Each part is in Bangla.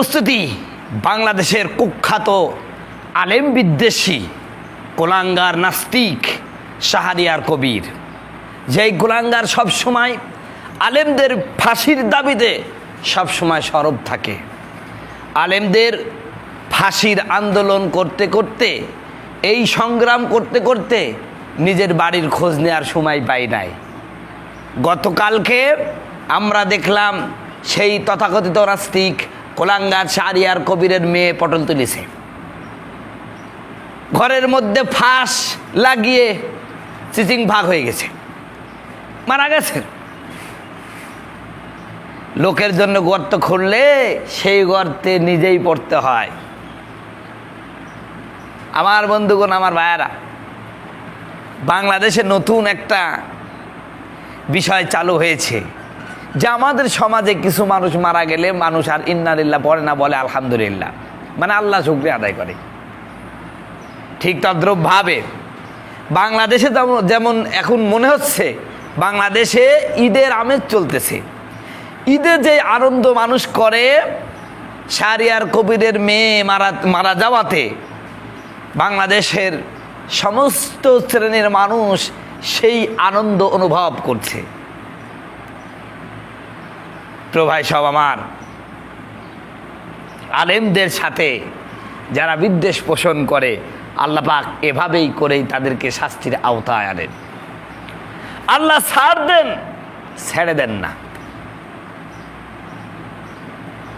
উপস্থিতি বাংলাদেশের কুখ্যাত আলেম বিদ্বেষী কোলাঙ্গার নাস্তিক শাহারিয়ার কবির। যেই গোলাঙ্গার সবসময় আলেমদের ফাঁসির দাবিতে সবসময় সরব থাকে। আলেমদের ফাঁসির আন্দোলন করতে করতে, এই সংগ্রাম করতে করতে নিজের বাড়ির খোঁজ নেওয়ার সময় পাই নাই। গতকালকে আমরা দেখলাম সেই তথাকথিত নাস্তিক কোলাঙ্গার শাহরিয়ার কবিরের মেয়ে পটল তুলেছে। ঘরের মধ্যে ফাঁস লাগিয়ে চিচিং ভাগ হয়ে গেছে। মারা গেছে। লোকের জন্য গর্ত খুললে সেই গর্তে নিজেই পড়তে হয়। আমার বন্ধুগণ, আমার ভাইয়ারা, বাংলাদেশে নতুন একটা বিষয় চালু হয়েছে। যে আমাদের সমাজে কিছু মানুষ মারা গেলে মানুষ আর ইন্নালিল্লাহ পড়ে না বলে আলহামদুলিল্লাহ। মানে আল্লাহ শুক্রিয়া আদায় করে। ঠিক তদ্রূপভাবে। বাংলাদেশে যেমন- এখন মনে হচ্ছে, বাংলাদেশে ঈদের আমেজ চলতেছে। ঈদে যে আনন্দ মানুষ করে শাহরিয়ার কবিরের মেয়ে মারা মারা যাওয়াতে বাংলাদেশের সমস্ত শ্রেণির মানুষ সেই আনন্দ অনুভব করছে। প্রভাই সব আমার। আলেমদের সাথে যারা বিদ্বেষ পোষণ করে, আল্লাহ পাক এভাবেই করেই তাদেরকে শাস্তির আওতায় আনেন। আল্লাহ ছাড় দেন, ছেড়ে দেন না।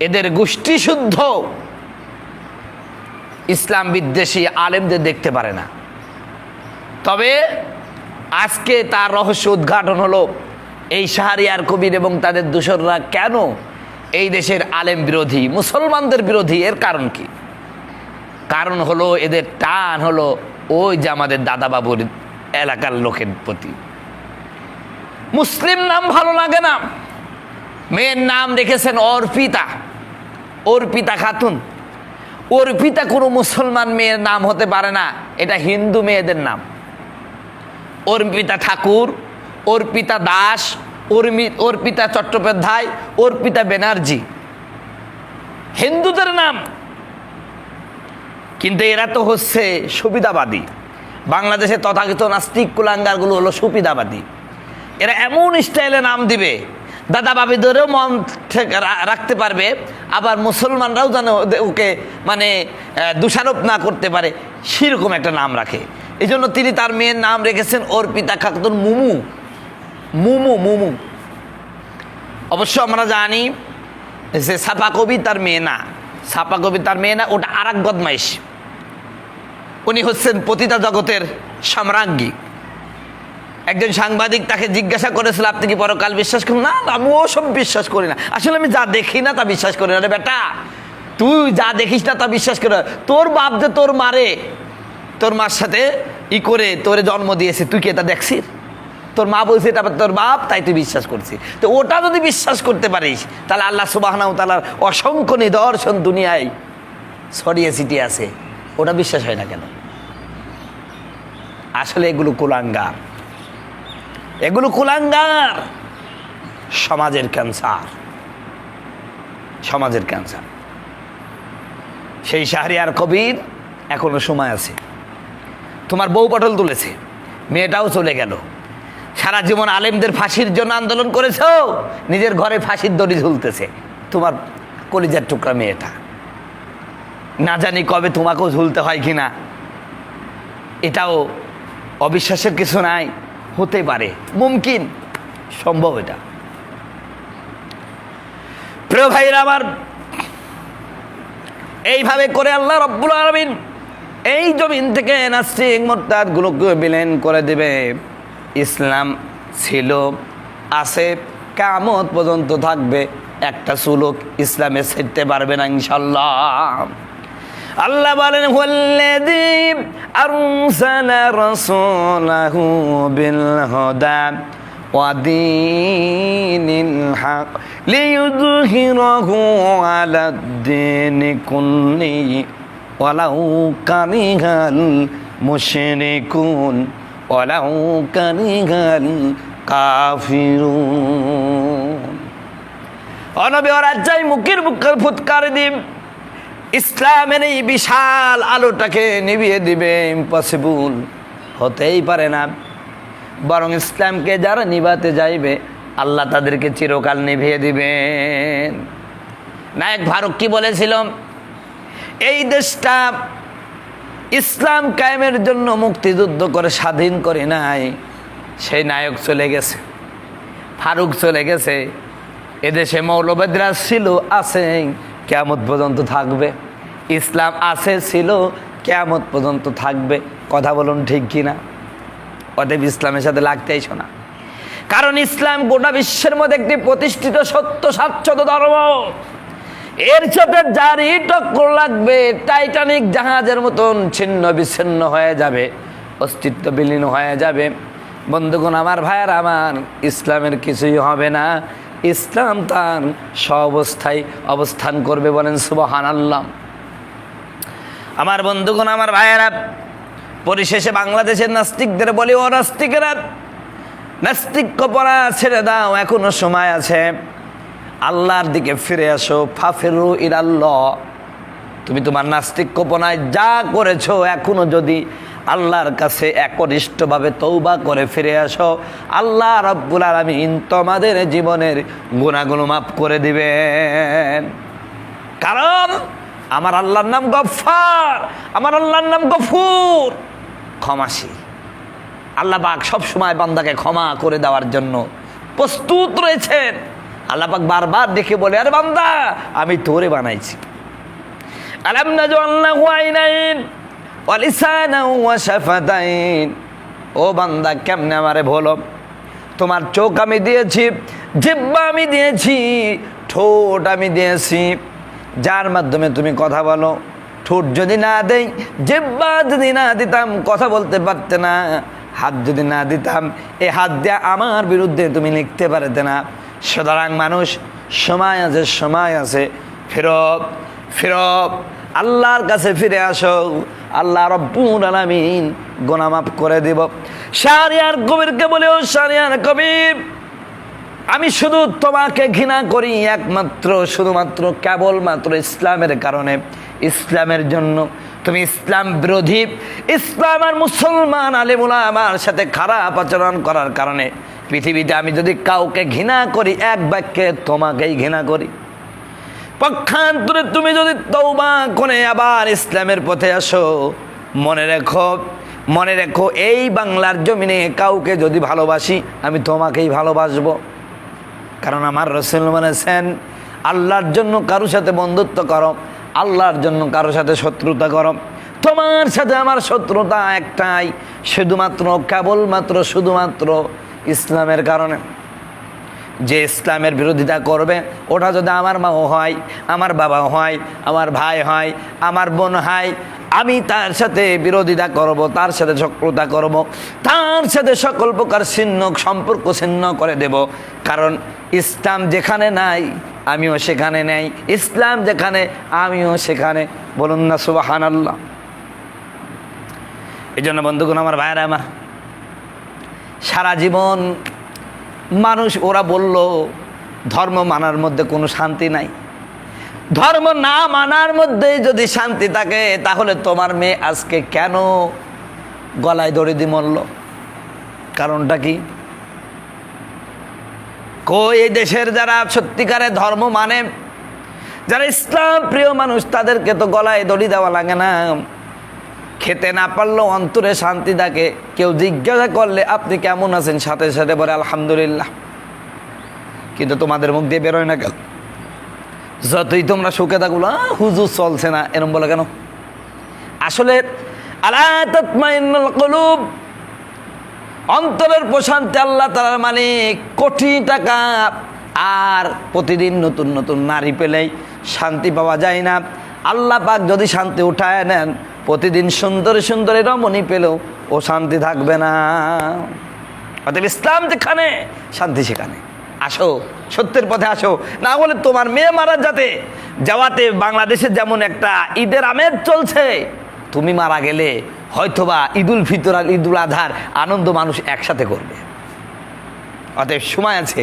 এদের গোষ্ঠী শুদ্ধ। ইসলাম বিদ্বেষী আলেমদের দেখতে পারে না। তবে আজকে তার রহস্য উদ্ঘাটন হলো এই শাহরিয়ার কবির এবং তাদের দূষররা কেন এই দেশের আলেম বিরোধী, মুসলমানদের বিরোধী? এর কারণ কি? কারণ হলো এদের টান হলো ওই যে আমাদের দাদাবাবুর এলাকার লোকের প্রতি। মুসলিম নাম ভালো লাগে না। মেয়ের নাম রেখেছেন অর্পিতা। অর্পিতা খাতুন। অর্পিতা কোনো মুসলমান মেয়ের নাম হতে পারে না, এটা হিন্দু মেয়েদের নাম। অর্পিতা ঠাকুর অর্পিতা দাস অর্পিতা চট্টোপাধ্যায় অর্পিতা ব্যানার্জি হিন্দুদের নাম। কিন্তু এরা তো হচ্ছে সুবিধাবাদী। বাংলাদেশে তথাকথিত নাস্তিক কুলাঙ্গারগুলো হলো সুবিধাবাদী। এরা এমন স্টাইলে নাম দিবে, দাদা বাবিদেরও মন রাখতে পারবে, আবার মুসলমানরাও যেন ওকে মানে দোষারোপ না করতে পারে, সেরকম একটা নাম রাখে। এই তিনি তার মেয়ের নাম রেখেছেন অর্পিতা খাতুন মুমু। মুমু মুমু। অবশ্য আমরা জানি যে সাপা কবি তার মেয়ে না। সাপা কবি তার মেয়ে না, ওটা আর এক বদমাইশ। উনি হচ্ছেন পতিতা জগতের সম্রাজ্ঞী। একজন সাংবাদিক তাকে জিজ্ঞাসা করেছিল, আপনি কি পরকাল বিশ্বাস করেন? না, আমি ওসব বিশ্বাস করি না। আসলে আমি যা দেখি না তা বিশ্বাস করি না রে বেটা। তুই যা দেখিস না তা বিশ্বাস করি না। তোর বাপ যে তোর মারে, তোর মার সাথে ই করে তোরে জন্ম দিয়েছে, তুই কি এটা দেখছিস? তোর মা বলছে এটা তোর বাপ, তাই তুই বিশ্বাস করছিস। তো ওটা যদি বিশ্বাস করতে পারিস, তাহলে আল্লাহ সুবাহনাউ তালার অসংখ্য নিদর্শন দুনিয়ায় ছড়িয়ে ছিটিয়ে আছে। ওটা বিশ্বাস হয় না কেন? আসলে এগুলো কুলাঙ্গার। এগুলো কুলাঙ্গার। সমাজের ক্যান্সার। সমাজের ক্যান্সার। সেই শাহরিয়ার কবির এখনও সময় আছে। তোমার বউ পটল তুলেছে। মেয়েটাও চলে গেল। সারা জীবন আলেমদের ফাঁসির জন্য আন্দোলন করেছ? নিজের ঘরে ফাঁসির দড়ি ঝুলতেছে। তোমার কলিজার টুকরা মেয়েটা। না জানি কবে তোমাকেও ঝুলতে হয় কিনা। এটাও অবিশ্বাসের কিছু নাই। হতে পারে। মুমকিন। সম্ভব এটা। প্রিয় ভাইরা আমার, এইভাবে করে আল্লাহ রব্বুল আলমিন এই জমিন থেকে নাস্তিক মোরতাদগুলোকে বিলীন করে দেবে। ইসলাম ছিল। আছে কামত পর্যন্ত থাকবে। একটা সুলোক ইসলামে ছেড়তে পারবে না ইনশাল্লাহ আল্লাহ বলেন হুয়াল্লাযী আরসালা রাসূলাহু বিল ওয়ালাউ কারিহাল কাফিরুন অনবী অরাজ্যাই মুখের মুখের ফুৎকার দিম। ইসলামের এই বিশাল আলোটাকে নিভিয়ে দিবে ইম্পসিবল হতেই পারে না। বরং ইসলামকে যারা নিভাতে যাইবে, আল্লাহ তাদেরকে চিরকাল নিভিয়ে দিবেন। নায়ক ফারুক কি বলেছিল, এই দেশটা ইসলাম কায়েমের জন্য মুক্তিযুদ্ধ করে স্বাধীন করে নাই। সেই নায়ক চলে গেছে। ফারুক চলে গেছে। এদেশে মৌলবাদীরা ছিল, আছে কেমত পর্যন্ত থাকবে। ইসলাম আছে, ছিল কেমত পর্যন্ত থাকবে। কথা বলুন ঠিক কিনা? অতএব ইসলামের সাথে লাগতেই শোনা কারণ ইসলাম গোটা বিশ্বের মধ্যে একটি প্রতিষ্ঠিত সত্য স্বাচ্ছন্দ ধর্ম। এর সাথে যারই টক্কর লাগবে, টাইটানিক জাহাজের মতন ছিন্ন বিচ্ছিন্ন হয়ে যাবে, অস্তিত্ব বিলীন হয়ে যাবে। বন্ধুগণ, আমার ভাইয়ের আমার, ইসলামের কিছুই হবে না। ইসলাম তার অবস্থায় অবস্থান করবে বলেন সুবহান আল্লাহ আমার বন্ধুগণ, আমার ভাইয়েরা, পরিশেষে বাংলাদেশের নাস্তিকদের বলি, ও নাস্তিকেরা নাস্তিক্য পড়া ছেড়ে দাও, এখনও সময় আছে। আল্লাহর দিকে ফিরে আসো ফাফেরু ইরাল্লাহ তুমি তোমার নাস্তিক নাস্তিক্যপনায় যা করেছ, এখনও যদি আল্লাহর কাছে একনিষ্ঠভাবে তৌবা করে ফিরে আসো, আল্লাহ রব্বুল আলমিন তোমাদের জীবনের গুণাগুলো মাফ করে দিবেন। কারণ আমার আল্লাহর নাম গফার আমার আল্লাহর নাম গফুর ক্ষমাসী আল্লাহ পাক সবসময় বান্দাকে ক্ষমা করে দেওয়ার জন্য প্রস্তুত রয়েছেন। আল্লাহ পাক বারবার দেখে বলে, আরে বান্দা, আমি তোরে বানাইছি। শাফাতাইন। ও বান্দা, কেমনে আমারে বলো তোমার চোখ আমি দিয়েছি, জিব্বা আমি দিয়েছি, ঠোঁট আমি দিয়েছি। যার মাধ্যমে তুমি কথা বলো, ঠোঁট যদি না দেই, জিব্বা যদি না দিতাম, কথা বলতে পারতে না, হাত যদি না দিতাম, এ হাত দিয়ে আমার বিরুদ্ধে তুমি লিখতে পারতে না। সুতরাং মানুষ সময় আছে সময় আছে। ফেরত ফেরত। আল্লাহর কাছে ফিরে আসো। আল্লাহ রব্বুল আলামিন গোনা মাফ করে দেব। শারিয়ার কবিরকে বলেও শারিয়ার কবির, আমি শুধু তোমাকে ঘৃণা করি একমাত্র, শুধুমাত্র, কেবলমাত্র ইসলামের কারণে, ইসলামের জন্য। তুমি ইসলাম বিরোধী। ইসলাম আর মুসলমান আলিমুলা আমার সাথে খারাপ আচরণ করার কারণে। পৃথিবীতে আমি যদি কাউকে ঘৃণা করি, এক বাক্যে তোমাকেই ঘৃণা করি। পক্ষান্তরে তুমি যদি তৌবা করে আবার ইসলামের পথে আসো, মনে রেখো মনে রেখো এই বাংলার জমিনে কাউকে যদি ভালোবাসি, আমি তোমাকেই ভালোবাসবো। কারণ আমার রসুল বলেছেন, আল্লাহর জন্য কারোর সাথে বন্ধুত্ব করো, আল্লাহর জন্য কারোর সাথে শত্রুতা করো। তোমার সাথে আমার শত্রুতা একটাই, শুধুমাত্র, কেবলমাত্র, শুধুমাত্র ইসলামের কারণে। যে ইসলামের বিরোধিতা করবে, ওটা যদি আমার মাও হয়, আমার বাবা হয়, আমার ভাই হয়, আমার বোন হয়, আমি তার সাথে বিরোধিতা করব, তার সাথে শত্রুতা করব, তার সাথে সকল প্রকার ছিন্ন, সম্পর্ক ছিন্ন করে দেব। কারণ ইসলাম যেখানে নাই, আমিও সেখানে নেই। ইসলাম যেখানে, আমিও সেখানে। বলুন না সুবাহান আল্লাহ এই জন্য বন্ধুগুলো আমার ভাইয়েরা, আমার সারা জীবন মানুষ ওরা বলল, ধর্ম মানার মধ্যে কোনো শান্তি নাই। ধর্ম না মানার মধ্যে যদি শান্তি থাকে, তাহলে তোমার মেয়ে আজকে কেন গলায় দড়ি দিয়ে মরল? কারণটা কি? কই এই দেশের যারা সত্যিকারে ধর্ম মানে যারা ইসলাম প্রিয় মানুষ, তাদেরকে তো গলায় দড়ি দেওয়া লাগে না। খেতে না পারলেও অন্তরে শান্তি থাকে। কেউ জিজ্ঞাসা করলে আপনি কেমন আছেন? সাথে সাথে বলে আলহামদুলিল্লাহ। কিন্তু তোমাদের মুখ দিয়ে বেরোয় না কেন? যতই তোমরা সুখে থাকো "আহ, হুজুর চলছে না। এরম বলে কেন? আসলে কুলুব। অন্তরের প্রশান্তি আল্লাহ তালার মানে কোটি টাকা। আর প্রতিদিন নতুন নতুন নারী পেলেই শান্তি পাওয়া যায় না। আল্লাহ পাক যদি শান্তি উঠায় নেন প্রতিদিন সুন্দর সুন্দর রমণী পেলেও ও শান্তি থাকবে না। অতএব ইসলাম যেখানে, শান্তি সেখানে। আসো, সত্যের পথে আসো। না হলে তোমার মেয়ে মারা যাতে যাওয়াতে বাংলাদেশে যেমন একটা ঈদের আমেজ চলছে, তুমি মারা গেলে হয়তোবা ঈদুল ফিতর আর ঈদুল আধার আনন্দ মানুষ একসাথে করবে। অতএব সময় আছে।